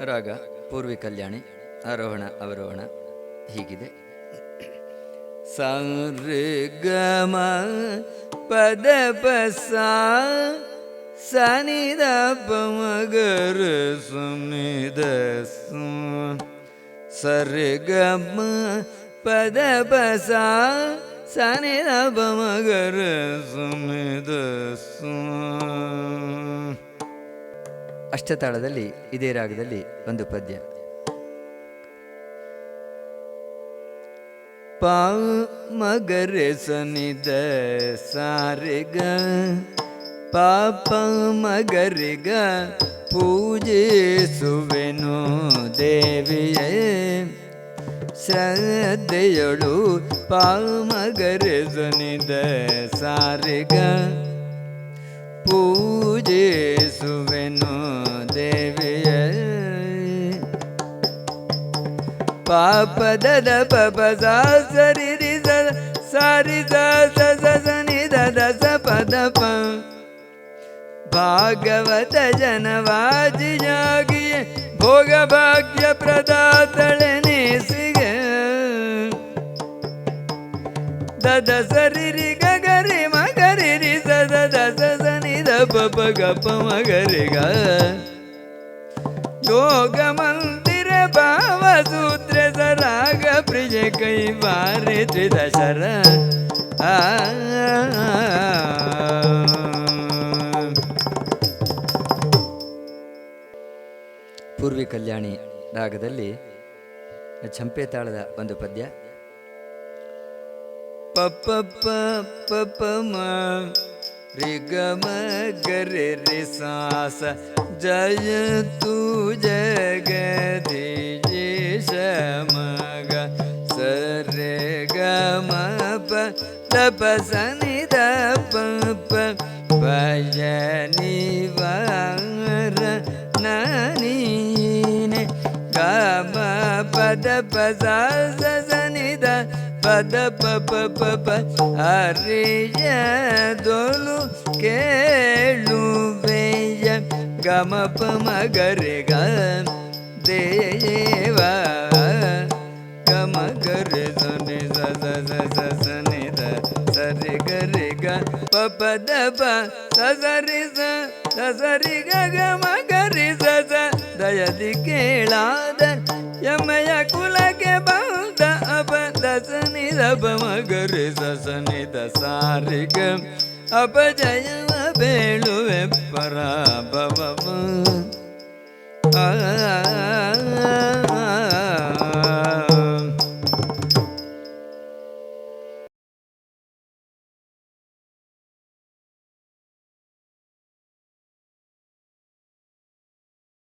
ರಾಗ ಪೂರ್ವಿ ಕಲ್ಯಾಣಿ ಆರೋಹಣ, ಅವರೋಹಣ, ಹೀಗಿದೆ. ಸಂಗಮ ಪದ ಪಸ ಸನಿದ ಪಮಗರ ಸುನಿದ ಸರ್ಗಮ ಪದ ಪಸ ಸನಿದ ಪಮಗರ ಸುನಿದ ಅಷ್ಟತಾಳದಲ್ಲಿ ಇದೇ ರಾಗದಲ್ಲಿ ಒಂದು ಪದ್ಯ. ಪಾ ಮಗರೆ ಸನಿದ ಸಾರಿಗ, ಪಾಪ ಮಗರಿಗ ಪೂಜಿಸುವೆನು ದೇವಿಯೇ. ಶ್ರದ್ಧೆಯಳು ಪಾಮಗರೆ ಸನಿದ ಸಾರಿಗ ಪೂಜಿಸುವೆನು ಪಾಪದ ಪಪ ಸರಿ ಸಾರಿ ಸ ದದ ಪದ ಪ ಭಾಗವತ ಜನವಾಜಿಯಾಗಿ ಭೋಗ ಭಾಗ್ಯ ಪ್ರದಾತಳೆ ನೇಸಿಗ. ದದ ಸರಿ ರಿ ಗಗರಿ ಮಗರಿ ಸದ ದಸ ಸನಿ ದ ಪಪ ಗಪ ಮಗರಿಗ. ಯೋಗ ಮಂದಿರ ಬಾರಿ ತ್ರಿದಶರ ಪೂರ್ವಿ ಕಲ್ಯಾಣಿ ರಾಗದಲ್ಲಿ ಚಂಪೆ ತಾಳದ ಒಂದು ಪದ್ಯ. ಪಪ್ಪ ಪಪ್ಪ ಮ, ರಿ, ಗ, ಮ ಗರೆ ರಿ ಸಾಸ ಜಯ ತು ಜಗದೀಶ ಮಗ ದ ಪ ಸ ನಿ ದ ಪ ಪ ಭಯ ನಿವಾರ ನೀನೆ ಗ ಮ ಪದ ಪ ಸ ಸ ಸ ನಿ ದ ಪ ಪ ದ ಪ ಸ ಸರಿ ಸ ಸ ಸರಿ ಗ ಗ ಮ ಗರಿ ಸ ಸ ದಯದಿ ಕೇಳಾದ ಯಮಯ ಕುಲಕ್ಕೆ ಬಂದ ಅಪ ದಸನಿ ದಪ ಮಗರಿ ಸಸನಿ ದಸಾರಿಗ ಅಪಜಯವ ಬೇಳುವೆ ಪರ